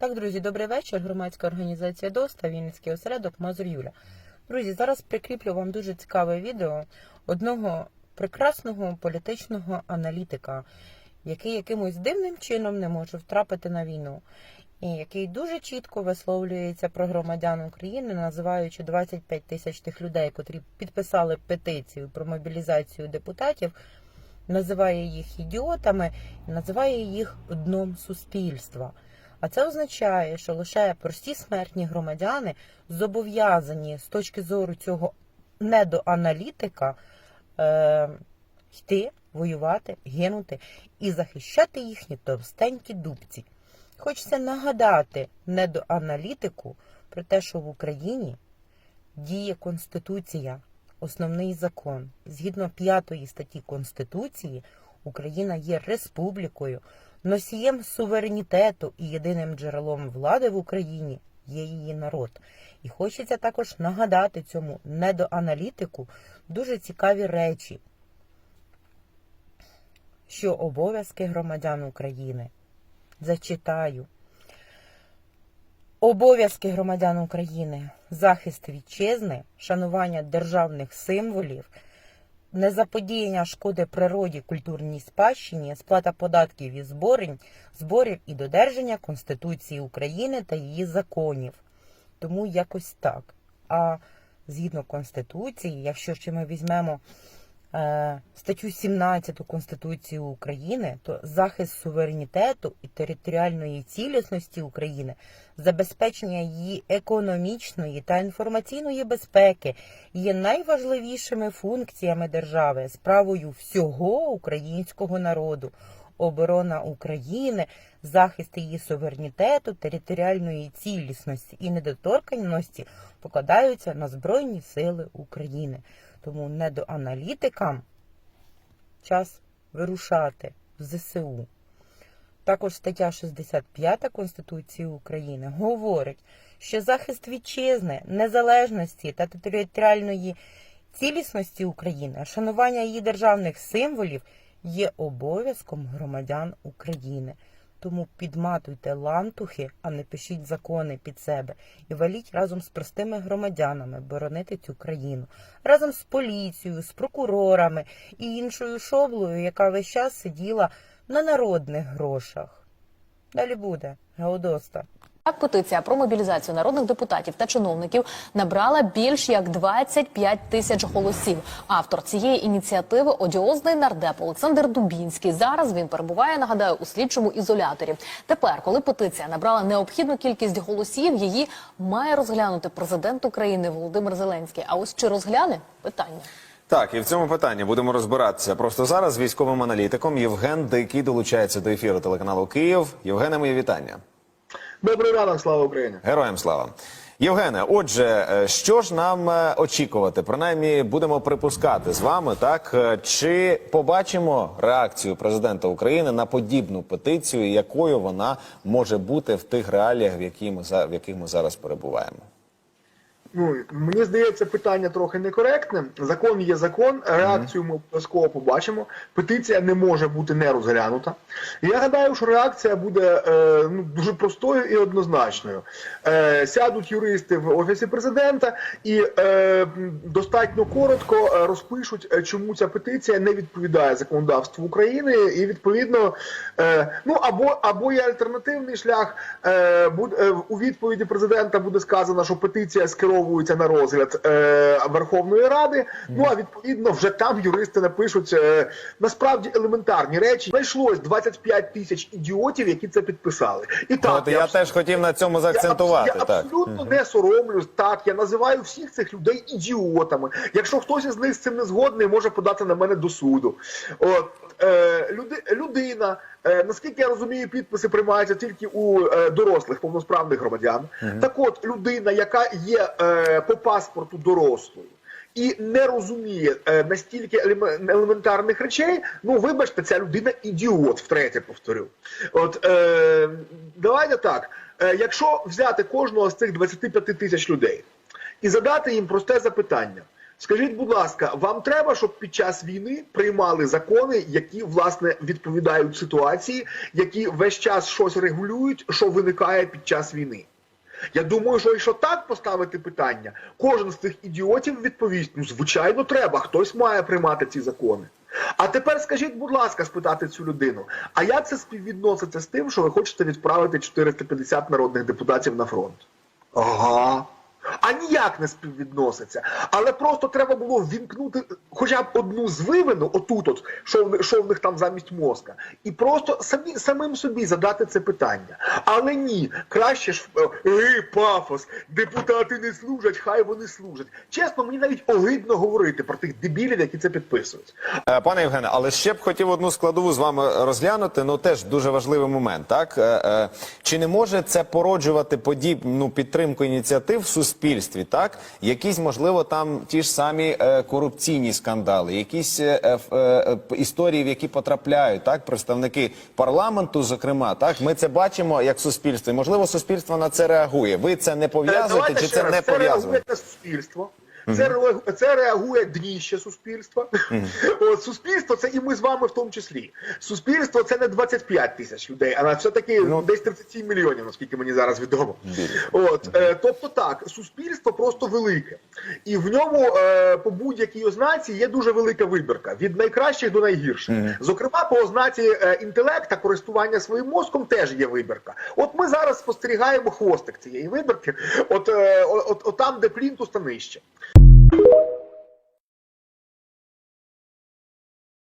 Так, друзі, добрий вечір. Громадська організація ДОСТА, Вінницький осередок Мазур Юля. Друзі, зараз прикріплю вам дуже цікаве відео одного прекрасного політичного аналітика, який якимось дивним чином не може втрапити на війну, і який дуже чітко висловлюється про громадян України, називаючи 25 тисяч тих людей, котрі підписали петицію про мобілізацію депутатів, називає їх ідіотами називає їх дном суспільства. А це означає, що лише прості смертні громадяни зобов'язані з точки зору цього недоаналітика е, йти, воювати, гинути і захищати їхні товстенькі дубці. Хочеться нагадати недоаналітику про те, що в Україні діє Конституція, основний закон. Згідно п'ятої статті Конституції, Україна є республікою, носієм суверенітету і єдиним джерелом влади в Україні є її народ. І хочеться також нагадати цьому недоаналітику дуже цікаві речі, що обов'язки громадян України. Зачитаю. Обов'язки громадян України, захист вітчизни, шанування державних символів, незаподіяння шкоди природі, культурній спадщині, сплата податків і зборень, зборів і додержання Конституції України та її законів. Тому якось так. А згідно Конституції, якщо ще ми візьмемо статтю 17 Конституції України, то захист суверенітету і територіальної цілісності України, забезпечення її економічної та інформаційної безпеки є найважливішими функціями держави, справою всього українського народу. Оборона України, захист її суверенітету, територіальної цілісності і недоторканності покладаються на Збройні Сили України. Тому недоаналітикам час вирушати в ЗСУ. Також стаття 65 Конституції України говорить, що захист вітчизни, незалежності та територіальної цілісності України, шанування її державних символів є обов'язком громадян України. Тому підматуйте лантухи, а не пишіть закони під себе і валіть разом з простими громадянами боронити цю країну, разом з поліцією, з прокурорами і іншою шоблою, яка весь час сиділа на народних грошах. Далі буде Геодоста. Так, петиція про мобілізацію народних депутатів та чиновників набрала більш як 25 тисяч голосів. Автор цієї ініціативи одіозний нардеп Олександр Дубінський. Зараз він перебуває, нагадаю, у слідчому ізоляторі. Тепер, коли петиція набрала необхідну кількість голосів, її має розглянути президент України Володимир Зеленський. А ось чи розгляне питання? Так, і в цьому питанні будемо розбиратися. Просто зараз військовим аналітиком Євген Дикий долучається до ефіру телеканалу Київ. Євгене, моє вітання. Добрий ранок, слава Україні. Героям слава. Євгене, отже, е, що ж нам е, очікувати? Принаймні будемо припускати з вами, так Е, чи побачимо реакцію президента України на подібну петицію, якою вона може бути в тих реаліях, в яких ми в яких ми зараз перебуваємо? Ну мені здається, питання трохи некоректне. Закон є закон. Реакцію ми обов'язково побачимо. Петиція не може бути не розглянута. Я гадаю, що реакція буде е, ну, дуже простою і однозначною. Е, сядуть юристи в офісі президента і е, достатньо коротко е, розпишуть, е, чому ця петиція не відповідає законодавству України, і відповідно, е, ну або або є альтернативний шлях. Е, буде е, у відповіді президента буде сказано, що петиція скеровується на розгляд е, Верховної Ради. Ну а відповідно, вже там юристи напишуть е, насправді елементарні речі. Знайшлось 25 тисяч ідіотів, які це підписали. І так От я абс- теж хотів на цьому заакцентувати. абс- я так. абсолютно не соромлюсь. Так, я називаю всіх цих людей ідіотами. Якщо хтось із них з цим не згодний, може подати на мене до суду. От е, люди, людина, наскільки я розумію, підписи приймаються тільки у е, дорослих повносправних громадян. Так от людина, яка є е, по паспорту дорослою. І не розуміє е, настільки елементарних речей. Ну, вибачте, ця людина ідіот, втретє повторю. От е, давайте так. Е, якщо взяти кожного з цих 25 тисяч людей і задати їм просте запитання, Скажіть, будь ласка, вам треба, щоб під час війни приймали закони, які власне відповідають ситуації, які весь час щось регулюють, що виникає під час війни? Я думаю, що якщо так поставити питання, кожен з цих ідіотів відповість: ну звичайно, треба, хтось має приймати ці закони. А тепер скажіть, будь ласка, спитати цю людину, а як це співвідноситься з тим, що ви хочете відправити 450 народних депутатів на фронт? Ага. А ніяк не співвідноситься. Але просто треба було ввімкнути хоча б одну звивину, отут, от, що, в, що в них там замість мозка, і просто самі, самим собі задати це питання. Але ні, краще ж е, ей, пафос, депутати не служать, хай вони служать. Чесно, мені навіть огидно говорити про тих дебілів, які це підписують. Е, Пане Євгене, але ще б хотів одну складову з вами розглянути. Ну теж дуже важливий момент. Так Е, е, чи не може це породжувати подібну підтримку ініціатив в суспільстві? Так, якісь можливо там ті ж самі е, корупційні скандали, якісь е, е, е, е, історії, в які потрапляють так представники парламенту, зокрема, так ми це бачимо як суспільство. І, можливо, суспільство на це реагує. Ви це не Е, пов'язуєте чи це раз. не це реагує пов'язуєте? суспільство. Це, реагує, це реагує дніще суспільства. От, суспільство це і ми з вами в тому числі. Суспільство це не 25 тисяч людей, а все-таки Ну. десь 37 мільйонів, наскільки мені зараз відомо. От, е, тобто так, суспільство просто велике. І в ньому е, по будь-якій ознаці є дуже велика вибірка від найкращих до найгірших. Зокрема, по ознаці е, інтелекта, користування своїм мозком теж є вибірка. От ми зараз спостерігаємо хвостик цієї вибірки, от, е, от, от там, де плінтус та нижче. you